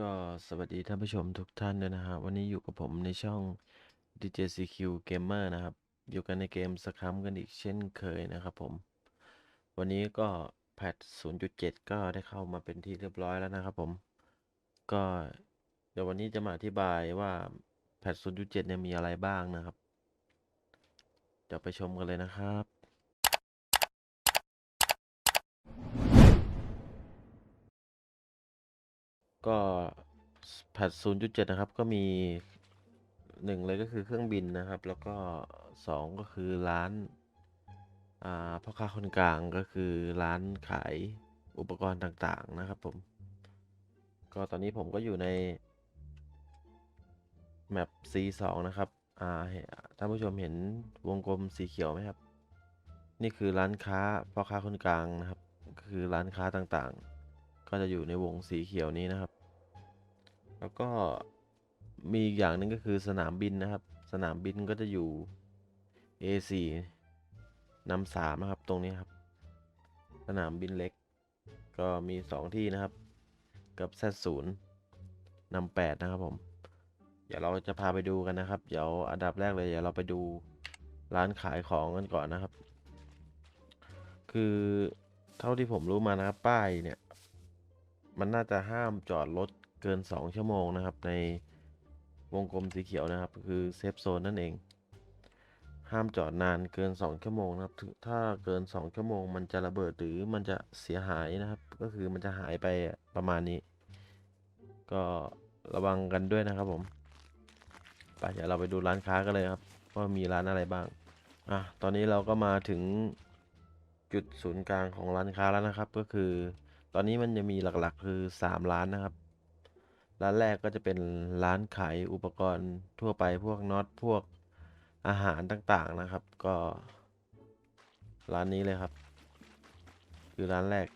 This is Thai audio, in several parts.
ก็สวัสดีท่านผู้ชมทุกท่านด้วยนะฮะวันนี้อยู่กับผมในช่อง DJCQ Gamer นะครับ อยู่กันในเกมสคัมกันอีกเช่นเคยนะครับผม วันนี้ก็แพท0.7 ก็ได้เข้ามาเป็นที่เรียบร้อยแล้วนะครับผม ก็เดี๋ยววันนี้จะมาอธิบายว่าแพท0.7 เนี่ยมีอะไรบ้างนะครับ เดี๋ยวไปชมกันเลยนะครับ ก็แพท0.7นะครับ ก็มีหนึ่งเลยก็คือเครื่องบินนะครับ แล้วก็สองก็คือร้านอ่าพ่อค้าคนกลางก็คือร้านขายอุปกรณ์ต่างๆนะครับผม ก็ตอนนี้ผมก็อยู่ในแมป C2 นะครับ อ่าท่านผู้ชมเห็นวงกลมสีเขียวไหมครับ นี่คือร้านค้าพ่อค้าคนกลางนะครับก็คือร้านค้าต่างๆ ก็จะอยู่ในวงสีเขียวนี้นะครับ แล้วก็มีอีกอย่างหนึ่งก็คือสนามบินนะครับ สนามบินก็จะอยู่ A4 นำสามนะครับตรงนี้ครับ สนามบินเล็ก ก็มีสองที่นะครับ กับ Z0 นำแปดนะครับผม เดี๋ยวเราจะพาไปดูกันนะครับ เดี๋ยวอันดับแรกเลยเดี๋ยวเราไปดูร้านขายของกันก่อนนะครับ คือเท่าที่ผมรู้มานะครับป้ายเนี่ย มันน่าจะห้ามจอดรถ เกิน 2 ชั่วโมงนะครับ ในวงกลมสีเขียวนะครับ คือเซฟโซนนั่นเอง ห้ามจอดนานเกิน 2 ชั่วโมงนะครับ ถ้าเกิน 2 ชั่วโมง มันจะระเบิดหรือมันจะเสียหายนะครับ ก็คือมันจะหายไปประมาณนี้ ก็ระวังกันด้วยนะครับผมไปเดี๋ยวเราไปดูร้านค้ากันเลยครับว่ามีร้านอะไรบ้างอะตอนนี้เราก็มาถึงจุดศูนย์กลางของร้านค้าแล้วนะครับ ก็คือ ตอนนี้มันจะมีหลักๆ คือ 3 ร้านนะครับ ร้านแรกก็จะเป็นร้านขายอุปกรณ์ทั่วไปพวกน็อตพวกอาหารต่างๆนะครับ ก็ร้านนี้เลยครับ คือร้านแรก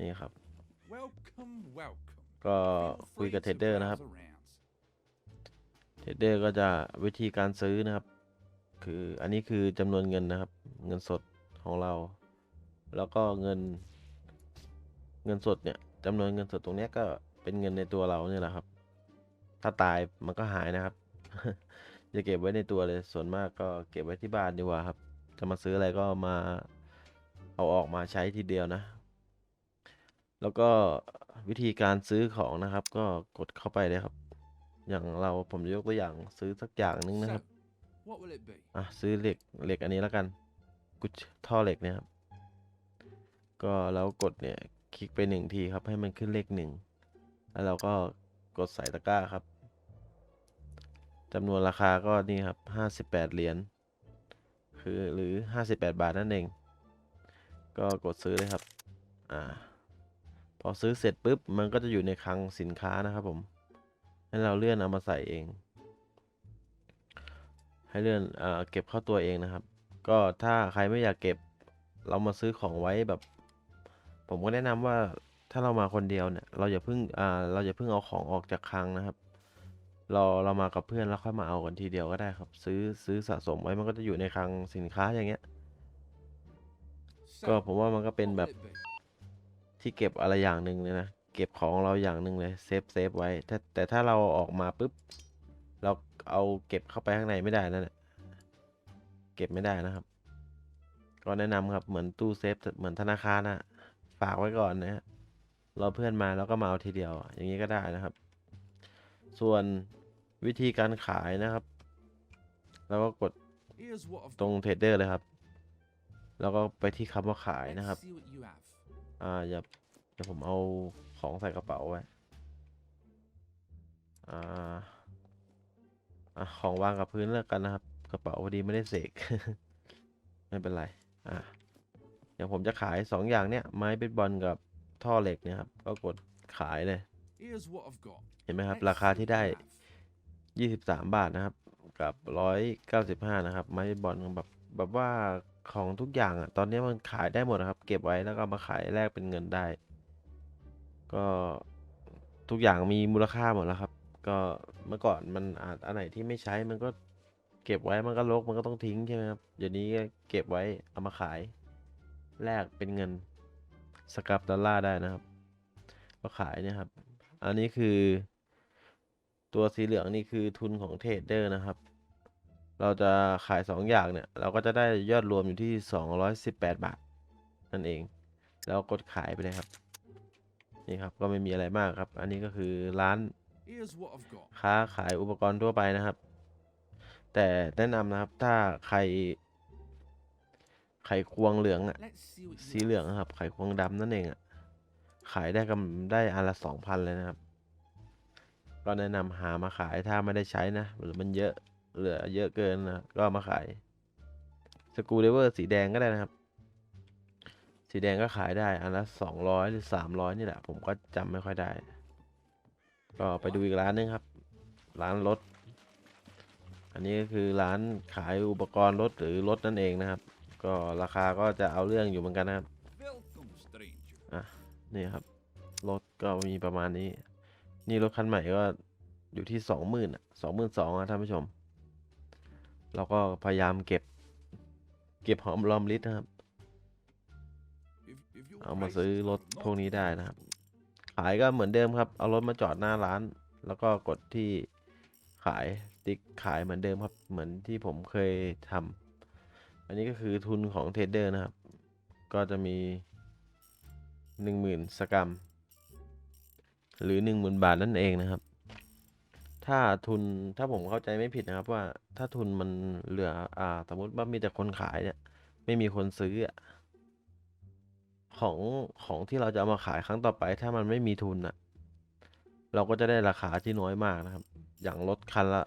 นี่ครับ Welcome, welcome. ก็ Feel คุย free กับเทร to ดเดอร์นะครับ browse around. เทรดเดอร์ก็จะวิธีการซื้อนะครับ คืออันนี้คือจำนวนเงินนะครับ เงินสดของเรา แล้วก็เงิน เงินสดเนี่ยจำนวนเงินสดตรงเนี้ยก็ เป็นเงินในตัวเราเนี่ยแหละครับ ถ้าตายมันก็หายนะครับจะเก็บไว้ในตัวเลย ส่วนมากก็เก็บไว้ที่บ้านดีกว่าครับ จะมาซื้ออะไรก็มาเอาออกมาใช้ทีเดียวนะ แล้วก็วิธีการซื้อของนะครับ ก็กดเข้าไปเลยครับ อย่างเราผมจะยกตัวอย่างซื้อสักอย่างหนึงนะครับ So, what will it be? อะซื้อเหล็กเหล็กอันนี้แล้วกัน กุชท่อเหล็กเนี่ยครับ ก็แล้วกดเนี่ยคลิกไปหนึ่งทีครับ ให้มันขึ้นเลขหนึ่ง แล้วเราก็กดใส่ตะกร้าครับจำนวนราคาก็นี่ครับห้าสิบแปดเหรียญ คือหรือห้าสิบแปดบาทนั่นเอง ก็กดซื้อเลยครับ อ่า พอซื้อเสร็จปุ๊บ มันก็จะอยู่ในคลังสินค้านะครับผม ให้เราเลื่อนเอามาใส่เอง ให้เลื่อนเอ่อเก็บเข้าตัวเองนะครับ ก็ถ้าใครไม่อยากเก็บ เรามาซื้อของไว้แบบ ผมก็แนะนำว่า ถ้าเรามาคนเดียวเนี่ยเราอย่าเพิ่งอ่าเราอย่าเพิ่งเอาของออกจากคลังนะครับ เราเรามากับเพื่อนแล้วค่อยมาเอากันทีเดียวก็ได้ครับ ซื้อซื้อสะสมไว้มันก็จะอยู่ในคลังสินค้าอย่างเงี้ย So, ก็ผมว่ามันก็เป็น what แบ will บ it be? ที่เก็บอะไรอย่างหนึ่งเลยนะเก็บของเราอย่างหนึ่งเลยเซฟเซฟไว้ถ้าแต่ถ้าเราออกมาปุ๊บเราเอาเก็บเข้าไปข้างในไม่ได้นั่นแหละเก็บไม่ได้นะครับ ก็แนะนำครับเหมือนตู้เซฟเหมือนธนาคารนะฝากไว้ก่อนนะฮะ รอเพื่อนมาแล้วก็มาเอาทีเดียว อย่างนี้ก็ได้นะครับ ส่วนวิธีการขายนะครับเราก็กดตรงเทรดเดอร์เลยครับ แล้วก็ไปที่คำว่าขายนะครับ อ่าอย่าเดี๋ยวผมเอาของใส่กระเป๋าไว้ อ่าอะของวางกับพื้นเลือกกันนะครับ กระเป๋าพอดีไม่ได้เสก ไม่เป็นไร อะเดี๋ยวผมจะขายสองอย่างเนี้ยไม้เบสบอลกับ ท่อเหล็กเนี่ยครับ ก็กดขายเลย Here's what I've got. เห็นไหมครับ Let's ราคา see ที่ what ได้ you have. ยี่สิบสามบาทนะครับ กับร้อยเก้าสิบห้านะครับ ไม้บอลแบบแบบว่าของทุกอย่างอะ ตอนนี้มันขายได้หมดนะครับ เก็บไว้แล้วก็เอามาขายแลกเป็นเงินได้ ก็ทุกอย่างมีมูลค่าหมดแล้วครับ ก็เมื่อก่อนมันอาจอันไหนที่ไม่ใช้มันก็เก็บไว้มันก็รกมันก็ต้องทิ้งใช่ไหมครับเดี๋ยวนี้ก็เก็บไว้เอามาขายแลกเป็นเงิน สกับดอลลาร์ได้นะครับ ก็ขายเนี่ยครับ อันนี้คือตัวสีเหลืองนี่คือทุนของเทรดเดอร์นะครับ เราจะขายสองอย่างเนี่ย เราก็จะได้ยอดรวมอยู่ที่สองร้อยสิบแปดบาท นั่นเอง แล้วกดขายไปเลยครับ นี่ครับ ก็ไม่มีอะไรมากครับ อันนี้ก็คือร้านค้าขายอุปกรณ์ทั่วไปนะครับ แต่แนะนำนะครับ ถ้าใคร ไขควงเหลืองอะ Let's see what you สีเหลืองอะครับ ไขควงดำนั่นเองอะขายได้กำได้อันละสองพันเลยนะครับ ก็แนะนำหามาขายถ้าไม่ได้ใช้นะหรือมันเยอะเหลือเยอะเกินนะก็เอามาขายสกรูเดเวอร์สีแดงก็ได้นะครับ สีแดงก็ขายได้อันละสองร้อยหรือสามร้อยนี่แหละ ผมก็จำไม่ค่อยได้ ก็ไปดูอีกร้านนึงครับ ร้านรถ อันนี้ก็คือร้านขายอุปกรณ์รถหรือรถนั่นเองนะครับ ก็ราคาก็จะเอาเรื่องอยู่เหมือนกันนะครับอะนี่ครับ รถก็มีประมาณนี้ นี่รถคันใหม่ก็อยู่ที่สองหมื่นอะสองหมื่นสองอะท่านผู้ชม เราก็พยายามเก็บ เก็บหอมรอมริบนะครับ เอามาซื้อรถพวกนี้ได้นะครับ ขายก็เหมือนเดิมครับ เอารถมาจอดหน้าร้าน แล้วก็กดที่ขายติ๊กขายเหมือนเดิมครับ เหมือนที่ผมเคยทำ อันนี้ก็คือทุนของเทรดเดอร์นะครับ ก็จะมีหนึ่งหมื่นสกรัม หรือหนึ่งหมื่นบาทนั่นเองนะครับ ถ้าทุนถ้าผมเข้าใจไม่ผิดนะครับว่าถ้าทุนมันเหลืออ่าสมมติว่ามีแต่คนขายเนี่ย ไม่มีคนซื้อของของที่เราจะเอามาขายครั้งต่อไป ถ้ามันไม่มีทุนอะเราก็จะได้ราคาที่น้อยมากนะครับ อย่างรถคันละ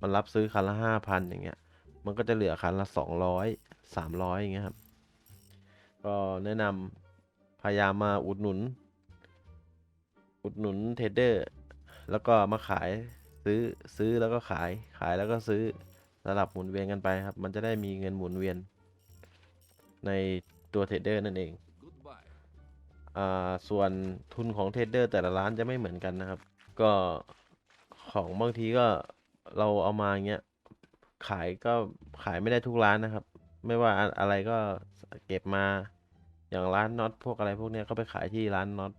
มันรับซื้อคันละห้าพันอย่างเงี้ย มันก็จะเหลือคันละสองร้อยสามร้อยอย่างเงี้ยครับ ก็แนะนำพยายามมาอุดหนุน อุดหนุนเทรดเดอร์ แล้วก็มาขายซื้อซื้อแล้วก็ขายขายแล้วก็ซื้อสลับหมุนเวียนกันไปครับ มันจะได้มีเงินหมุนเวียน ในตัวเทรดเดอร์นั่นเองอ่าส่วนทุนของเทรดเดอร์แต่ละร้านจะไม่เหมือนกันนะครับ ก็ของบางทีก็เราเอามาอย่างเงี้ย ขายก็ขายไม่ได้ทุกร้านนะครับ ไม่ว่าอะไรก็เก็บมาอย่างร้านน็อตพวกอะไรพวกเนี้ยก็ไปขายที่ร้านน็อต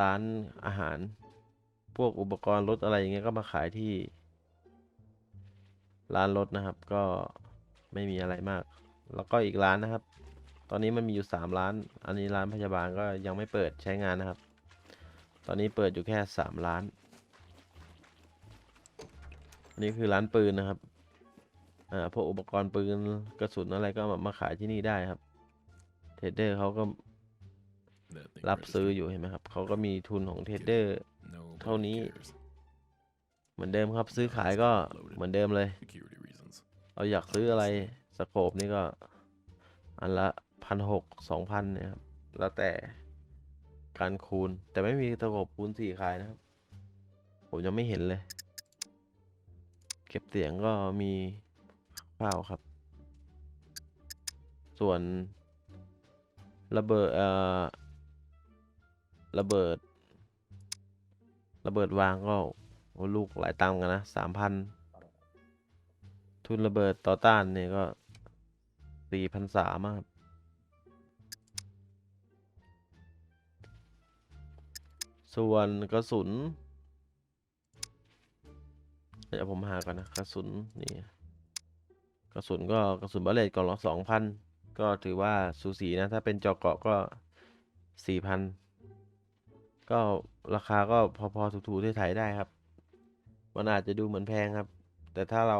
ร้านอาหาร พวกอุปกรณ์รถอะไรอย่างเงี้ยก็มาขายที่ ร้านรถนะครับ ก็ไม่มีอะไรมาก แล้วก็อีกร้านนะครับ ตอนนี้มันมีอยู่สามร้าน อันนี้ร้านพยาบาลก็ยังไม่เปิดใช้งานนะครับ ตอนนี้เปิดอยู่แค่สามร้าน อันนี้คือร้านปืนนะครับ อ่าพวกอุปกรณ์ปืนกระสุนอะไรก็มามาขายที่นี่ได้ครับ เทรดเดอร์เขาก็รับซื้ออยู่เห็นไหมครับ เขาก็มีทุนของเทรดเดอร์เท่านี้ เหมือนเดิมครับซื้อขายก็เหมือนเดิมเลย เราอยากซื้ออะไรสโคปนี่ก็ อันละพันหกสองพันเนี่ยครับ แล้วแต่การคูณ แต่ไม่มีสโคปคูณสี่ขายนะครับ ผมยังไม่เห็นเลย เก็บเสียงก็มีเปล่าครับ ส่วนระเบิดเอ่อระเบิด ระเบิดวางก็ลูกหลายตังกันนะสามพันทุนระเบิดต่อต้านเนี่ยก็สี่พันสามครับส่วนกระสุน เดี๋ยวผมหาก่อนนะกระสุนนี่กระสุนก็กระสุนบาเลตกล่องละสองพันก็ถือว่าสูสีนะ ถ้าเป็นจอเกาะก็สี่พันก็ราคาก็พอๆถูกๆที่ไทยได้ครับ มันอาจจะดูเหมือนแพงครับ แต่ถ้าเรา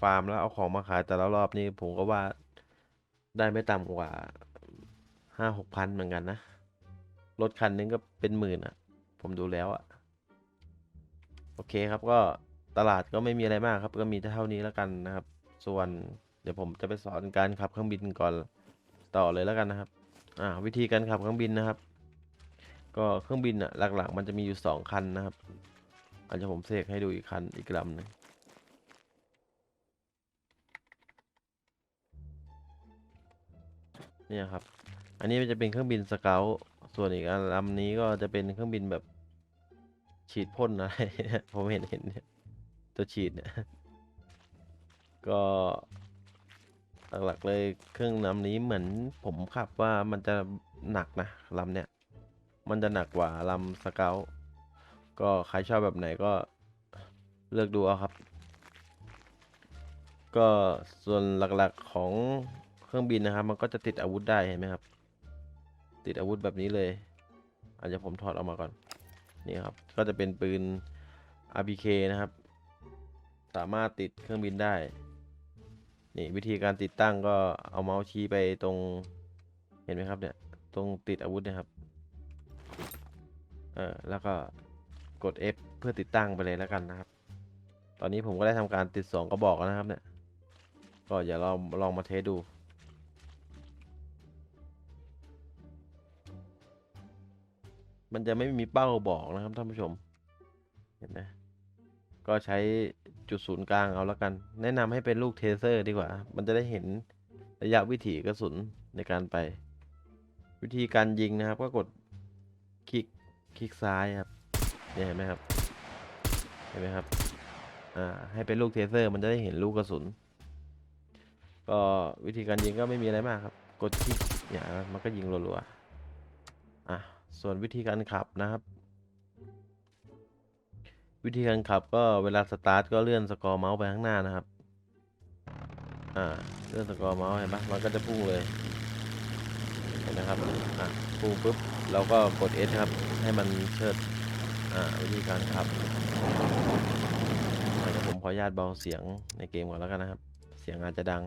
ฟาร์มแล้วเอาของมาขายแต่ละรอบนี่ผมก็ว่าได้ไม่ต่ำกว่าห้าหกพันเหมือนกันนะ รถคันนึงก็เป็นหมื่นอะ ผมดูแล้วอะ โอเคครับก็ ตลาดก็ไม่มีอะไรมากครับ ก็มีเท่านี้แล้วกันนะครับ ส่วนเดี๋ยวผมจะไปสอนการขับเครื่องบินก่อนต่อเลยแล้วกันนะครับ อ่า วิธีการขับเครื่องบินนะครับ ก็เครื่องบินอะหลักๆ มันจะมีอยู่สองคันนะครับอาจจะผมเสกให้ดูอีกคันอีกลำนึงเนี่ยครับ อันนี้มันจะเป็นเครื่องบินสเกลส่วนอีกลำนี้ก็จะเป็นเครื่องบินแบบฉีดพ่นอะไร ผมเห็นเห็นเนี่ย ตัวฉีดเนี่ย ก็หลักๆเลยเครื่องลำนี้เหมือนผมขับว่ามันจะหนักนะลำเนี่ย มันจะหนักกว่าลำสเกลก็ใครชอบแบบไหนก็เลือกดูเอาครับ ก็ส่วนหลักๆของเครื่องบินนะครับ มันก็จะติดอาวุธได้เห็นไหมครับ ติดอาวุธแบบนี้เลยอาจจะผมถอดออกมาก่อน นี่ครับ ก็จะเป็นปืน RPK นะครับ สามารถติดเครื่องบินได้ นี่วิธีการติดตั้งก็เอาเมาส์ชี้ไปตรงเห็นไหมครับเนี่ยตรงติดอาวุธนะครับ เออแล้วก็กด F เพื่อติดตั้งไปเลยแล้วกันนะครับ ตอนนี้ผมก็ได้ทำการติด2กระบอกแล้วนะครับเนี่ย ก็อย่าลองลองมาเทสดูมันจะไม่มีเป้าบอกนะครับท่านผู้ชม เห็นไหม ก็ใช้จุดศูนย์กลางเอาแล้วกัน แนะนำให้เป็นลูกเทเซอร์ดีกว่า มันจะได้เห็นระยะวิถีกระสุนในการไป วิธีการยิงนะครับ ก็กดคลิกคลิกซ้ายครับเนี่ยเห็นไหมครับ เห็นไหมครับ อ่า ให้เป็นลูกเทเซอร์ มันจะได้เห็นลูกกระสุน ก็วิธีการยิงก็ไม่มีอะไรมากครับ กดคลิกเนี่ยมันก็ยิงรัวๆ อะ ส่วนวิธีการขับนะครับ วิธีการขับก็เวลาสตาร์ทก็เลื่อนสกอร์เมาส์ไปข้างหน้านะครับ อ่า เลื่อนสกอร์เมาส์เห็นปะมันก็จะพุ่งเลย เห็นนะครับ อะพุ่งปุ๊บเราก็กด S ครับ ให้มันเชิด อ่า วิธีการขับเดี๋ยวผมขออนุญาตเบาเสียงในเกมก่อนแล้วกันนะครับ เสียงอาจจะดัง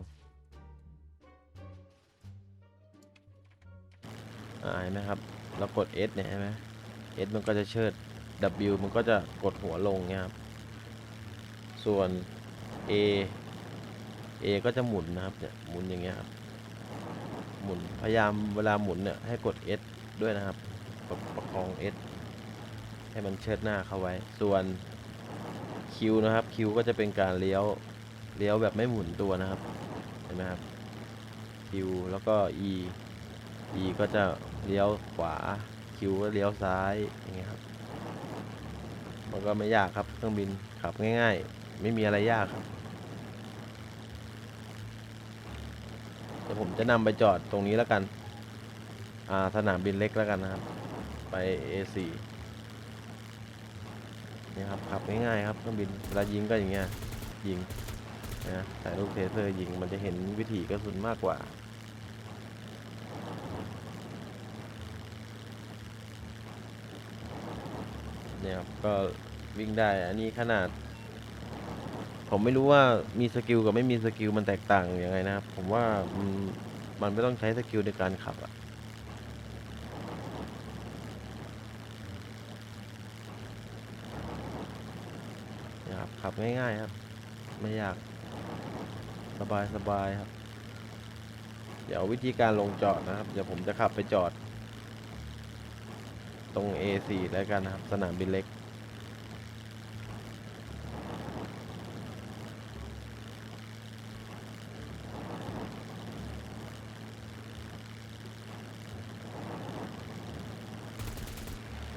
อ่าเห็นไหมครับ เรากด S เนี่ยเห็นไหม S มันก็จะเชิด W มันก็จะกดหัวลงเนี่ยครับ ส่วน A A ก็จะหมุนนะครับเนี่ยหมุนอย่างเงี้ยครับ หมุนพยายามเวลาหมุนเนี่ยให้กด S ด้วยนะครับประประคอง S ให้มันเชิดหน้าเข้าไว้ ส่วน Q นะครับ Q ก็จะเป็นการเลี้ยวเลี้ยวแบบไม่หมุนตัวนะครับ เห็นไหมครับ Q แล้วก็ E E ก็จะเลี้ยวขวา Q ก็เลี้ยวซ้ายอย่างเงี้ยครับ มันก็ไม่ยากครับเครื่องบินขับง่าย ๆ ไม่มีอะไรยากครับเดี๋ยวผมจะนำไปจอดตรงนี้แล้วกันอาสนามบินเล็กแล้วกันนะครับ ไป A4 นี่ครับขับง่ายๆครับเครื่องบินเวลายิงก็อย่างเงี้ยยิงนะใส่ลูกเทเซอร์ยิงมันจะเห็นวิถีกระสุนมากกว่าเนี่ยครับก็ วิ่งได้ อันนี้ขนาด ผมไม่รู้ว่ามีสกิลกับไม่มีสกิลมันแตกต่างยังไงนะครับ ผมว่ามันมันไม่ต้องใช้สกิลในการขับอะนี่ยครับขับง่ายๆครับ ไม่ยาก สบายสบายครับ เดี๋ยววิธีการลงจอดนะครับ เดี๋ยวผมจะขับไปจอด ตรง A4 แล้วกันนะครับ สนามบินเล็ก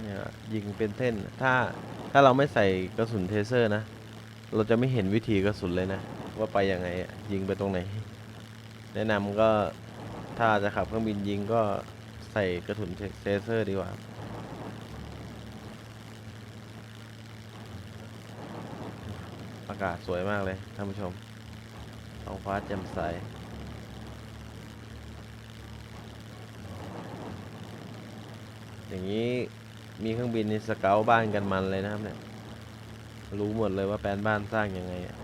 เนี่ ยิงเป็นเส้น ถ้าถ้าเราไม่ใส่กระสุนเทเซอร์นะ เราจะไม่เห็นวิธีกระสุนเลยนะ ว่าไปยังไงยิงไปตรงไหน แนะนำก็ถ้าจะขับเครื่องบินยิงก็ใส่กระสุนเทเทเซอร์ดีกว่าอากาศสวยมากเลยท่านผู้ชมท้องฟ้าแจ่มใสอย่างนี้ มีเครื่องบินในสเกลบ้านกันมันเลยนะครับเนี่ย รู้หมดเลยว่าแปลนบ้านสร้างยังไงอะ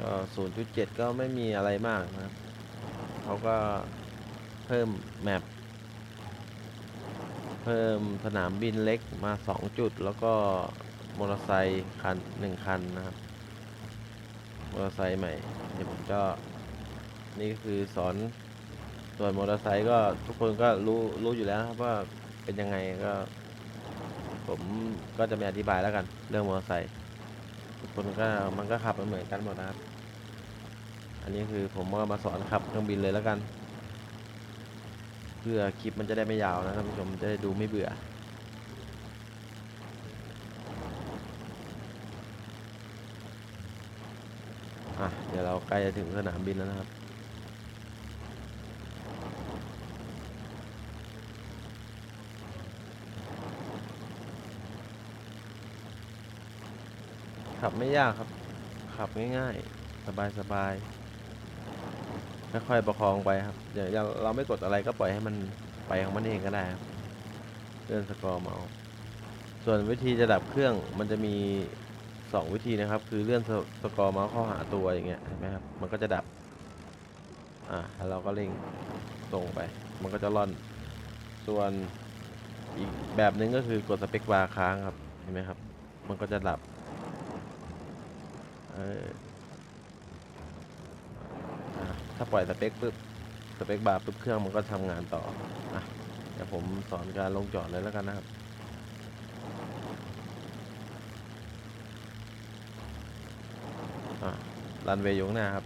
ก็ศูนย์จุดเจ็ดก็ไม่มีอะไรมากนะครับเขาก็เพิ่มแมปเพิ่มสนามบินเล็กมาสองจุด แล้วก็มอเตอร์ไซค์คันหนึ่งคันนะครับ มอเตอร์ไซค์ใหม่เดี๋ยวผมก็นี่คือสอนส่วนมอเตอร์ไซค์ก็ทุกคนก็รู้รู้อยู่แล้วครับว่าเป็นยังไงก็ ผมก็จะไม่อธิบายแล้วกัน เรื่องมอเตอร์ไซค์ทุกคนก็มันก็ขับมันเหมือนกันหมดนะครับ อันนี้คือผมก็มาสอนขับเครื่องบินเลยแล้วกัน เพื่อคลิปมันจะได้ไม่ยาวนะท่านผู้ชมจะได้ดูไม่เบื่อ น จะถึงสนามบินแล้วนะครับ ขับไม่ยากครับ ขับง่ายๆ สบายๆค่อยๆประคองไปครับอย่าอย่าเราไม่กดอะไรก็ปล่อยให้มันไปของมันเองก็ได้ครับเลื่อนสกอร์เมาส์ส่วนวิธีจะดับเครื่องมันจะมี สองวิธีนะครับ คือเลื่อนสสกอร์เมาส์เข้าหาตัวอย่างเงี้ยเห็นไหมครับมันก็จะดับ อ่าแล้วเราก็เร่งตรงไป มันก็จะล่อน ส่วนอีกแบบหนึ่งก็คือกดสเปคบาร์ค้างครับเห็นไหมครับ มันก็จะดับเอออะถ้าปล่อยสเปคปุ๊บสเปคบาร์ปุ๊บเครื่องมันก็ทำงานต่ออะเดี๋ยวผมสอนการลงจอดเลยแล้วกันนะครับ อะ รันเวย์อยู่ข้างหน้าครับ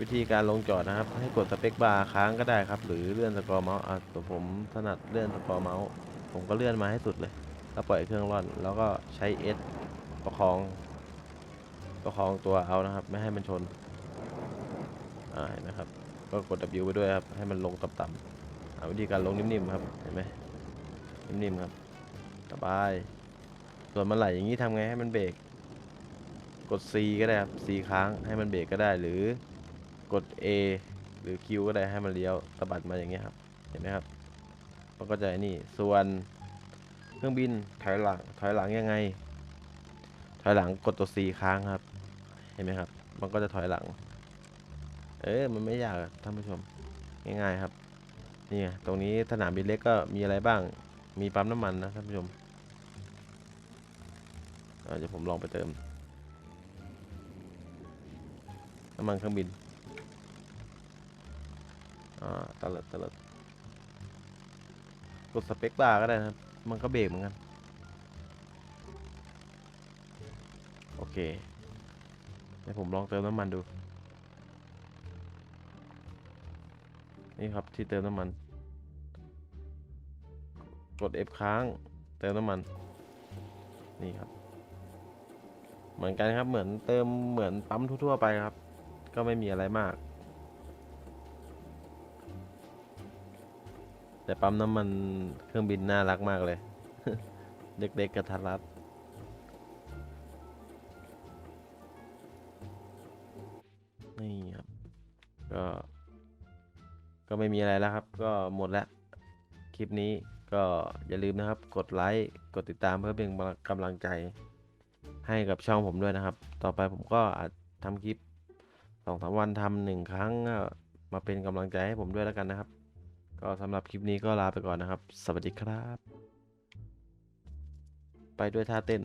วิธีการลงจอดนะครับ ให้กดสเปคบาร์ค้างก็ได้ครับ หรือเลื่อนสกอร์เมาส์อะแต่ผมถนัดเลื่อนสกอร์เมาส์ผมก็เลื่อนมาให้สุดเลย แล้วปล่อยเครื่องร่อน แล้วก็ใช้ S ประคอง ประคองตัวเอานะครับ ไม่ให้มันชนอ่าเห็นไหมครับ ก็กด W ไปด้วยครับ ให้มันลงต่ำๆอ่าวิธีการลงนิ่มๆครับ เห็นไหมนิ่มๆครับสบาย ส่วนมันไหลอย่างนี้ทำไงให้มันเบรก ด C ก็ได้ครับ C ค้างให้มันเบรกก็ได้ หรือกด A หรือ Q ก็ได้ให้มันเลี้ยวสะบัดมาอย่างเงี้ยครับเห็นไหมครับมันก็จะนี่ส่วนเครื่องบินถอยหลังถอยหลังยังไง ถอยหลังกดตัว C ค้างครับ เห็นไหมครับ มันก็จะถอยหลัง เออมันไม่ยากท่านผู้ชมง่ายๆครับนี่ตรงนี้สนามบินเล็กก็มีอะไรบ้างมีปั๊มน้ำมันนะท่านผู้ชมเดี๋ยวผมลองไปเติม น้ำมันเครื่องบิน อ่าตลดตลดกดสเปคบาร์ก็ได้นะครับ มันก็เบรกเหมือนกัน โอเคเดี๋ยวผมลองเติมน้ำมันดู นี่ครับที่เติมน้ำมัน กด F ค้าง เติมน้ำมัน นี่ครับ เหมือนกันครับ เหมือนเติมเหมือนปั๊มทั่วๆไปครับ ก็ไม่มีอะไรมาก แต่ปั๊มน้ำมันเครื่องบินน่ารักมากเลย เด็กๆกระทัดรัดนี่ครับ ก็ ก็ไม่มีอะไรแล้วครับ ก็หมดแล้ว คลิปนี้ก็อย่าลืมนะครับ กดไลค์กดติดตามเพื่อเป็นกำลังใจให้กับช่องผมด้วยนะครับ ต่อไปผมก็อาจทำคลิป สองสามวันทำหนึ่งครั้งมาเป็นกำลังใจให้ผมด้วยแล้วกันนะครับ ก็สำหรับคลิปนี้ก็ลาไปก่อนนะครับ สวัสดีครับ ไปด้วยท่าเต้น